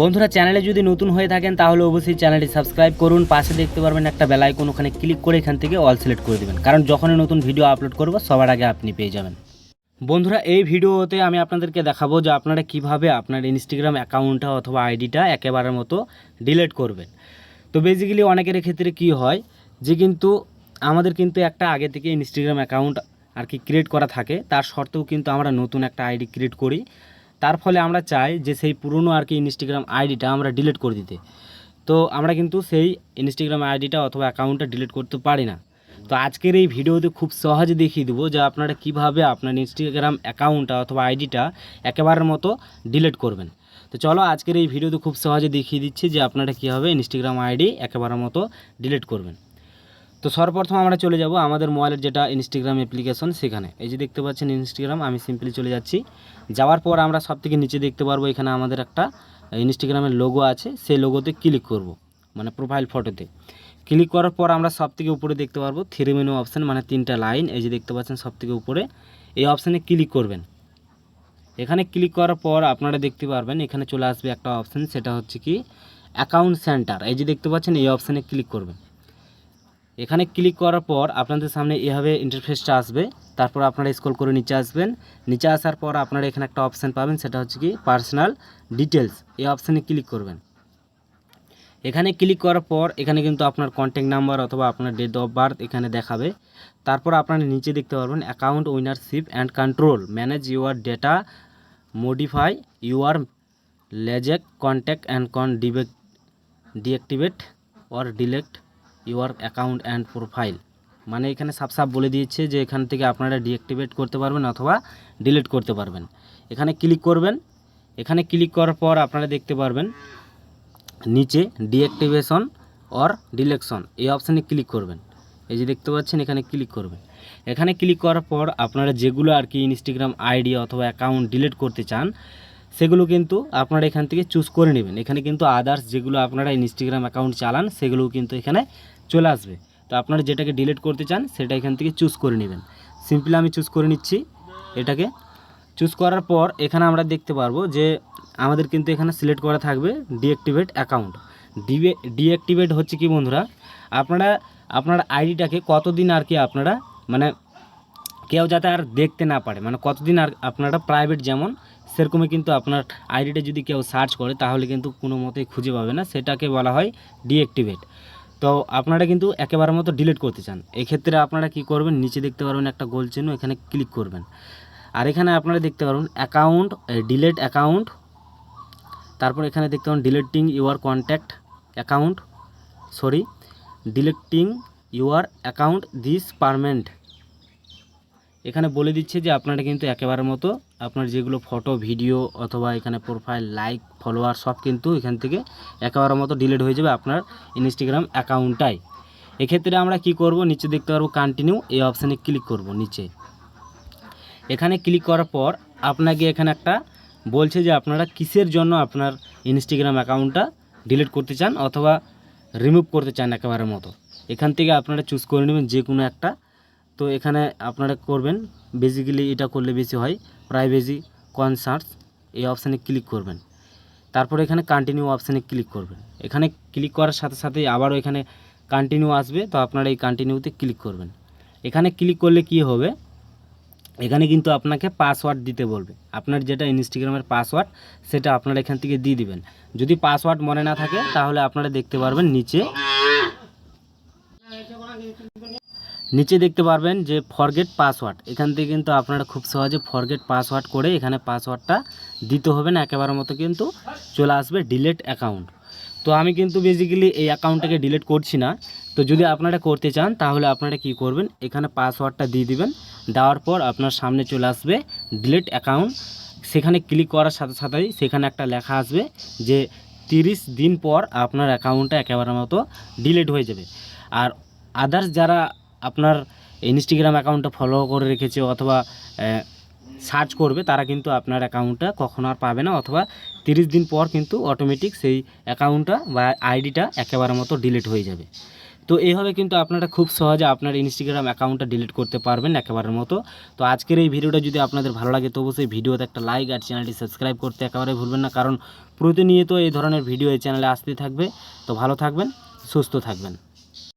বন্ধুরা চ্যানেলে যদি নতুন হয়ে থাকেন, তাহলে অবশ্যই চ্যানেলটি সাবস্ক্রাইব করুন। পাশে দেখতে পারবেন একটা বেল আইকন ওখানে ক্লিক করে এখান থেকে অল সিলেক্ট করে দেবেন। কারণ যখনই নতুন ভিডিও আপলোড করব, সবার আগে আপনি পেয়ে যাবেন। বন্ধুরা, এই ভিডিওতে আমি আপনাদেরকে দেখাবো যে আপনারা কীভাবে আপনার ইনস্টাগ্রাম অ্যাকাউন্টটা অথবা আইডিটা একেবারের মতো ডিলিট করবেন। তো বেসিক্যালি অনেকের ক্ষেত্রে কি হয় যে কিন্তু আমাদের কিন্তু একটা আগে থেকে ইনস্টাগ্রাম অ্যাকাউন্ট আর কি ক্রিয়েট করা থাকে। তার সত্ত্বেও কিন্তু আমরা নতুন একটা আইডি ক্রিয়েট করি। তার ফলে আমরা চাই যে সেই পুরনো আর কি ইনস্টাগ্রাম আইডিটা আমরা ডিলিট করে দিতে। তো আমরা কিন্তু সেই ইনস্টাগ্রাম আইডিটা অথবা অ্যাকাউন্টটা ডিলিট করতে পারি না। তো আজকের এই ভিডিওতে খুব সহজে দেখিয়ে দেবো যে আপনারা কীভাবে আপনার ইনস্টাগ্রাম অ্যাকাউন্টটা অথবা আইডিটা একেবারের মতো ডিলিট করবেন। তো চলো আজকের এই ভিডিওতে খুব সহজে দেখিয়ে দিচ্ছি যে আপনারা কীভাবে ইনস্টাগ্রাম আইডি একেবারের মতো ডিলিট করবেন। তো সর্বপ্রথম আমরা চলে যাব আমাদের মোবাইলের যেটা ইনস্টাগ্রাম অ্যাপ্লিকেশন সেখানে। এই যে দেখতে পাচ্ছেন ইনস্টাগ্রাম আমি সিম্পলি চলে যাচ্ছি। যাওয়ার পর আমরা সব থেকে নিচে দেখতে পারব এখানে আমাদের একটা ইনস্টাগ্রামের লোগো আছে। সেই লোগোতে ক্লিক করব মানে প্রোফাইল ফটোতে ক্লিক করার পর আমরা সব থেকে উপরে দেখতে পারব থ্রি মেনু অপশান মানে তিনটা লাইন এই যে দেখতে পাচ্ছেন সব থেকে উপরে। এই অপশানে ক্লিক করবেন। এখানে ক্লিক করার পর আপনারা দেখতে পারবেন, এখানে চলে আসবে একটা অপশান সেটা হচ্ছে কি অ্যাকাউন্ট সেন্টার এই যে দেখতে পাচ্ছেন, এই অপশানে ক্লিক করবেন। এখানে ক্লিক করার পর আপনাদের সামনে এভাবে ইন্টারফেসটা আসবে। তারপর আপনারা স্ক্রল করে নিচে আসবেন। নিচে আসার পর আপনারা এখানে একটা অপশান পাবেন, সেটা হচ্ছে কি পার্সোনাল ডিটেলস এই অপশানে ক্লিক করবেন। এখানে ক্লিক করার পর এখানে কিন্তু আপনার কন্ট্যাক্ট নাম্বার অথবা আপনার ডেট অফ বার্থ এখানে দেখাবে। তারপর আপনারা নিচে দেখতে পারবেন account ownership and control manage your data modify your লেজেক contact and কন ডিবেক deactivate or delete your account and profile. মানে এখানে সাপ সাপ বলে দিয়েছে যে এখান থেকে আপনারা ডিঅ্যাক্টিভেট করতে পারবেন অথবা ডিলিট করতে পারবেন। এখানে ক্লিক করবেন। এখানে ক্লিক করার পর আপনারা দেখতে পারবেন নিচে ডিঅ্যাক্টিভেশন অর ডিলেকশন। এই অপশানে ক্লিক করবেন। এই যে দেখতে পাচ্ছেন, এখানে ক্লিক করবেন। এখানে ক্লিক করার পর আপনারা যেগুলো আর কি ইনস্টাগ্রাম আইডি অথবা অ্যাকাউন্ট ডিলিট করতে চান, সেগুলো কিন্তু আপনারা এখান থেকে চুজ করে নেবেন। এখানে কিন্তু আদার্স যেগুলো আপনারা ইনস্টাগ্রাম অ্যাকাউন্ট চালান, সেগুলোও কিন্তু এখানে চলে আসবে। তো আপনারা যেটাকে ডিলিট করতে চান, সেটা এখান থেকে চুজ করে নেবেন। সিম্পলি আমি চুজ করে নিচ্ছি এটাকে। চুজ করার পর এখানে আমরা দেখতে পারব যে আমাদের কিন্তু এখানে সিলেক্ট করা থাকবে ডিঅ্যাক্টিভেট অ্যাকাউন্ট ডিবে ডিঅ্যাক্টিভেট হচ্ছে কি বন্ধুরা? আপনারা, আপনার আইডিটাকে কতদিন আর কি আপনারা মানে কেউ যাতে আর দেখতে না পারে মানে কতদিন আর আপনারা প্রাইভেট যেমন, সেরকমই কিন্তু আপনার আইডিটা যদি কেউ সার্চ করে, তাহলে কিন্তু কোনো মতেই খুঁজে পাবে না। সেটাকে বলা হয় ডিঅ্যাক্টিভেট তো আপনারা কিন্তু একেবারে মতো ডিলিট করতে চান। এক্ষেত্রে আপনারা কি করবেন, নিচে দেখতে পারবেন একটা গোল চিহ্ন, এখানে ক্লিক করবেন। আর এখানে আপনারা দেখতে পারবেন অ্যাকাউন্ট ডিলেট অ্যাকাউন্ট তারপর এখানে দেখতে পাবেন deleting your contact account sorry deleting your account this permanent এখানে বলে দিচ্ছে যে আপনারা কিন্তু একেবারের মতো আপনার যেগুলো ফটো, ভিডিও অথবা এখানে প্রোফাইল লাইক ফলোয়ার সব কিন্তু এখান থেকে একেবারের মতো ডিলিট হয়ে যাবে আপনার ইনস্টাগ্রাম অ্যাকাউন্টটাই এক্ষেত্রে আমরা কি করব? নিচে দেখতে পারব কন্টিনিউ এই অপশানে ক্লিক করব নিচে। এখানে ক্লিক করার পর আপনাকে এখানে একটা বলছে যে আপনারা কিসের জন্য আপনার ইনস্টাগ্রাম অ্যাকাউন্টটা ডিলিট করতে চান অথবা রিমুভ করতে চান একেবারের মতো। এখান থেকে আপনারা চুজ করে নেবেন যে কোনো একটা তো এখানে আপনারা করবেন বেসিক্যালি এটা করলে বেশি হয় প্রাইভেসি কনসার্টস এই অপশানে ক্লিক করবেন। তারপর এখানে কন্টিনিউ অপশানে ক্লিক করবেন। এখানে ক্লিক করার সাথে সাথে আবারও এখানে কন্টিনিউ আসবে, তো আপনারা এই কন্টিনিউতে ক্লিক করবেন। এখানে ক্লিক করলে কি হবে? এখানে কিন্তু আপনাকে পাসওয়ার্ড দিতে বলবে। আপনার যেটা ইনস্টাগ্রামের পাসওয়ার্ড সেটা আপনারা এখান থেকে দিয়ে দিবেন। যদি পাসওয়ার্ড মনে না থাকে, তাহলে আপনারা দেখতে পারবেন নিচে নিচে দেখতে পারবেন যে ফরগেট পাসওয়ার্ড এখান থেকে কিন্তু আপনারা খুব সহজে ফরগেট পাসওয়ার্ড করে এখানে পাসওয়ার্ডটা দিতে হবে না একেবারে মতো কিন্তু চলে আসবে ডিলেট অ্যাকাউন্ট তো আমি কিন্তু বেসিক্যালি এই অ্যাকাউন্টটাকে ডিলিট করছি না। তো যদি আপনারা করতে চান, তাহলে আপনারা কি করবেন, এখানে পাসওয়ার্ডটা দিয়ে দিবেন। দেওয়ার পর আপনার সামনে চলে আসবে ডিলিট অ্যাকাউন্ট সেখানে ক্লিক করার সাথে সাথেই সেখানে একটা লেখা আসবে যে তিরিশ দিন পর আপনার অ্যাকাউন্টটা একেবারে মতো ডিলিট হয়ে যাবে। আর আদার্স যারা আপনার ইনস্টাগ্রাম অ্যাকাউন্টটা ফলো করে রেখেছে অথবা সার্চ করবে, তারা কিন্তু আপনার অ্যাকাউন্টটা কখনো আর পাবে না অথবা তিরিশ দিন পর কিন্তু অটোমেটিক সেই অ্যাকাউন্টটা বা আইডিটা একেবারে মতো ডিলিট হয়ে যাবে। তো এইভাবে কিন্তু আপনারা খুব সহজে আপনার ইনস্টাগ্রাম অ্যাকাউন্টটা ডিলিট করতে পারবেন একেবারের মতো। তো আজকের এই ভিডিওটা যদি আপনাদের ভালো লাগে, তো অবশ্যই ভিডিওতে একটা লাইক আর চ্যানেলটি সাবস্ক্রাইব করতে একেবারে ভুলবেন না, কারণ প্রতিনিয়ত এই ধরনের ভিডিও এই চ্যানেলে আসতে থাকবে। তো ভালো থাকবেন, সুস্থ থাকবেন।